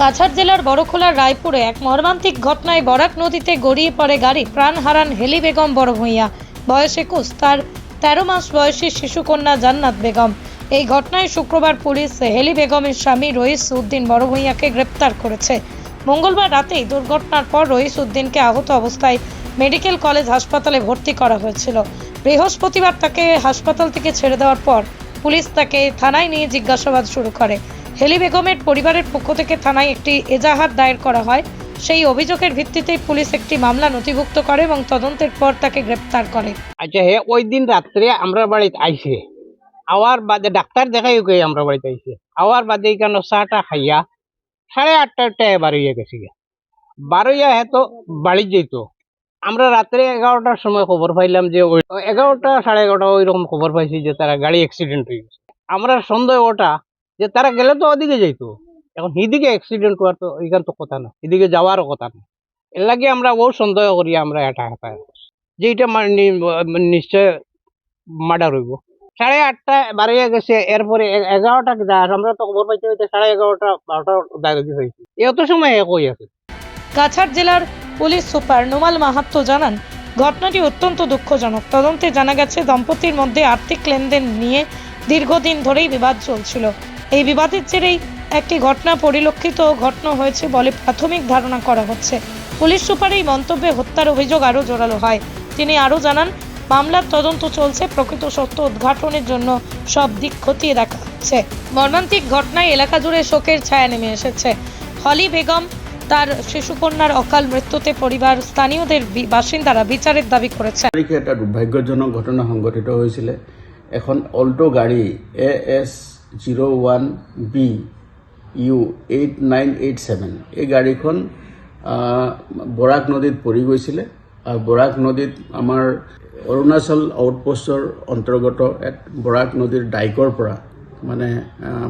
কাছাড় জেলার বড়খোলার রায়পুরে এক মর্মান্তিক ঘটনায় বরাক নদীতে গড়িয়ে পড়ে গাড়ি। প্রাণ হারান হেলি বেগম বড় ভূঁইয়া। বয়স একুশ। তার তেরো মাস বয়সী শিশুকন্যা জান্নাত বেগম। এই ঘটনায় শুক্রবার পুলিশ হেলি বেগমের স্বামী রইস উদ্দিন বড় ভূঁইয়াকে গ্রেপ্তার করেছে। মঙ্গলবার রাতেই দুর্ঘটনার পর রইস উদ্দিনকে আহত অবস্থায় মেডিকেল কলেজ হাসপাতালে ভর্তি করা হয়েছিল। বৃহস্পতিবার তাকে হাসপাতাল থেকে ছেড়ে দেওয়ার পর পুলিশ তাকে থানায় নিয়ে জিজ্ঞাসাবাদ শুরু করে। হেলি বেগমের পরিবারের পক্ষ থেকে থানায় একটি এজাহার দায়ের করা হয়। সেই অভিযোগের ভিত্তিতেই পুলিশ একটি মামলা নথিভুক্ত করে এবং তদন্তের পর তাকে গ্রেপ্তার করে। আচ্ছা হে, ওই দিন রাত্রে আমরা বাড়িতে আইসে আওয়ার বাদে ডাক্তার দেখাই কে আমরা বাড়িতে আইসে আওয়ার বাদে কেন চাটা খাইয়া সাড়ে আটটা টায় বারোইয়া গেছি গিয়া বারোইয়া হে তো বাড়ি যেত আমরা রাত্রে এগারোটার সময় খবর পাইলাম যে ওই এগারোটা সাড়ে এগারোটা ওই রকম খবর পাইছি যে তারা গাড়ি অ্যাক্সিডেন্ট হয়ে গেছে। আমরা সন্দেহ ওটা যে তারা গেলে তো ওদিকে যাইতো। এখন হিদিকে অ্যাক্সিডেন্ট হওয়ার তো এখান তো কথা না এদিকে যাওয়ারও কথা না। এর লাগে আমরা বহু সন্দেহ করি আমরা এটা হেঁপায় যে এটা নিশ্চয় মার্ডার হইব। সাড়ে আটটা বাড়িয়ে গেছে, এরপরে এগারোটা আমরা তো খবর পাইতে হইতে সাড়ে এগারোটা, বারোটা দাঁড়িয়ে হয়েছে এত সময় এ কই আছে? কাছাড় জেলার পুলিশ সুপার নোমাল মাহাত্ম জানান, ঘটনাটি অত্যন্ত দুঃখজনক। তদন্তে জানা গেছে, দম্পতির মধ্যে আর্থিক লেনদেন নিয়ে দীর্ঘদিন ধরেই বিবাদ চলছিল। এই বিবাদের জেরেই একটি ঘটনা পরিলক্ষিত ঘটনা হয়েছে বলে প্রাথমিক ধারণা করা হচ্ছে। পুলিশ সুপার এই মন্তব্যে হত্যার অভিযোগ আরও জোরালো হয়। তিনি আরও জানান, মামলার তদন্ত চলছে, প্রকৃত সত্য উদ্ঘাটনের জন্য সব দিক খতিয়ে দেখা হচ্ছে। মর্মান্তিক ঘটনায় এলাকা জুড়ে শোকের ছায়া নেমে এসেছে। হলি বেগম, তার শিশুকন্যার অকাল মৃত্যুতে পরিবার, স্থানীয়দের বাসিন্দারা বিচারের দাবি করেছে। তাৰিখে এটা দুৰ্ভাগ্যজনক ঘটনা সংঘটিত হয়েছিল। এখন অল্টো গাড়ি A S zero' one B U eight nine eight seven এই গাড়ীখন বৰাক নদীত পৰি গৈছিলে আৰু বৰাক নদীত আমাৰ অৰুণাচল আউটপোষ্টৰ অন্তৰ্গত এক বৰাক নদীৰ ডাইকৰ পৰা মানে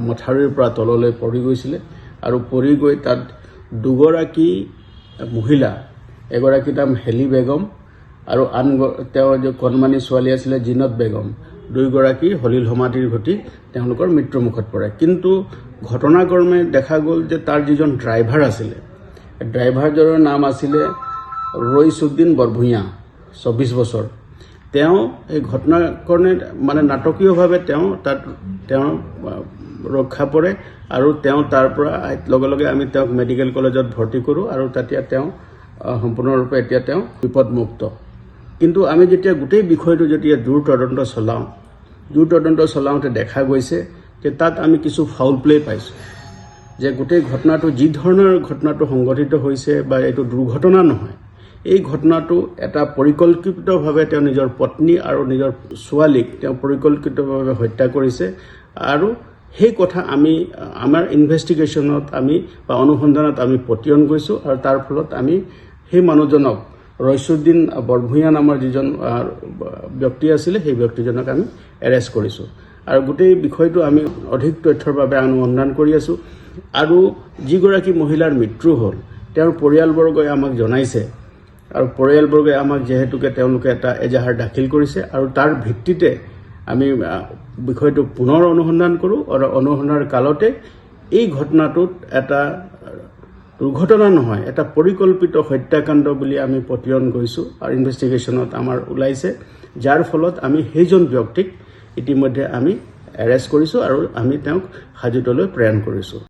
মথাউৰিৰ পৰা তললৈ পৰি গৈছিলে আৰু পৰি গৈ তাত দুগৰাকী মহিলা এগৰাকী নাম হেলি বেগম আৰু আন তেওঁৰ যে কণমানি ছোৱালী আছিলে জিনত বেগম। দুয়োগৰাকী হলিল সমাধিৰ ঘটি তেওঁলোকৰ মৃত্যুমুখত পৰে। কিন্তু ঘটনাক্ৰমে দেখা গ'ল যে তাৰ যিজন ড্ৰাইভাৰ আছিলে ড্ৰাইভাৰজনৰ নাম আছিলে ৰইচুদ্দিন বৰভূঞা চৌবিছ বছৰ। তেওঁ এই ঘটনাক্ৰমে মানে নাটকীয়ভাৱে তেওঁ তাত, তেওঁ ৰক্ষা পৰে আৰু তেওঁ তাৰ পৰা লগে লগে আমি তেওঁক মেডিকেল কলেজত ভৰ্তি কৰোঁ আৰু তেতিয়া তেওঁ সম্পূৰ্ণৰূপে এতিয়া তেওঁ বিপদমুক্ত। কিন্তু আমি যেতিয়া গোটেই বিষয়টো যেতিয়া দূৰ তদন্ত চলাওঁ, দূৰ তদন্ত চলাওঁতে দেখা গৈছে যে তাত আমি কিছু ফাউল প্লে পাইছোঁ। যে গোটেই ঘটনাটো, যি ধৰণৰ ঘটনাটো সংঘটিত হৈছে বা এইটো দুৰ্ঘটনা নহয়, এই ঘটনাটো এটা পৰিকল্পিতভাৱে তেওঁ নিজৰ পত্নী আৰু নিজৰ ছোৱালীক তেওঁ পৰিকল্পিতভাৱে হত্যা কৰিছে আৰু সেই কথা আমি, আমাৰ ইনভেষ্টিগেশ্যনত আমি বা অনুসন্ধানত আমি পতিয়ন গৈছোঁ আৰু তাৰ ফলত আমি সেই মানুহজনক ৰইচুদ্দিন বৰভূঞা নামৰ যিজন ব্যক্তি আছিলে, সেই ব্যক্তিজনক আমি এৰেষ্ট কৰিছোঁ। আৰু গোটেই বিষয়টো আমি অধিক তথ্যৰ বাবে অনুসন্ধান কৰি আছোঁ। আৰু যিগৰাকী মহিলাৰ মৃত্যু হ'ল, তেওঁৰ পৰিয়ালবৰ্গই আমাক জনাইছে। আৰু পৰিয়ালবৰ্গই আমাক যিহেতুকে তেওঁলোকে এটা এজাহাৰ দাখিল কৰিছে আৰু তাৰ ভিত্তিতে আমি বিষয়টো পুনৰ অনুসন্ধান কৰোঁ। আৰু অনুসন্ধানৰ কালতে এই ঘটনাটোত এটা দুৰ্ঘটনা নহয়, এটা পৰিকল্পিত হত্যাকাণ্ড বুলি আমি পতিয়ন কৰিছোঁ আৰু ইনভেষ্টিগেশ্যনত আমাৰ ওলাইছে। যাৰ ফলত আমি সেইজন ব্যক্তিক ইতিমধ্যে আমি এৰেষ্ট কৰিছোঁ আৰু আমি তেওঁক হাজোতলৈ প্ৰেৰণ কৰিছোঁ।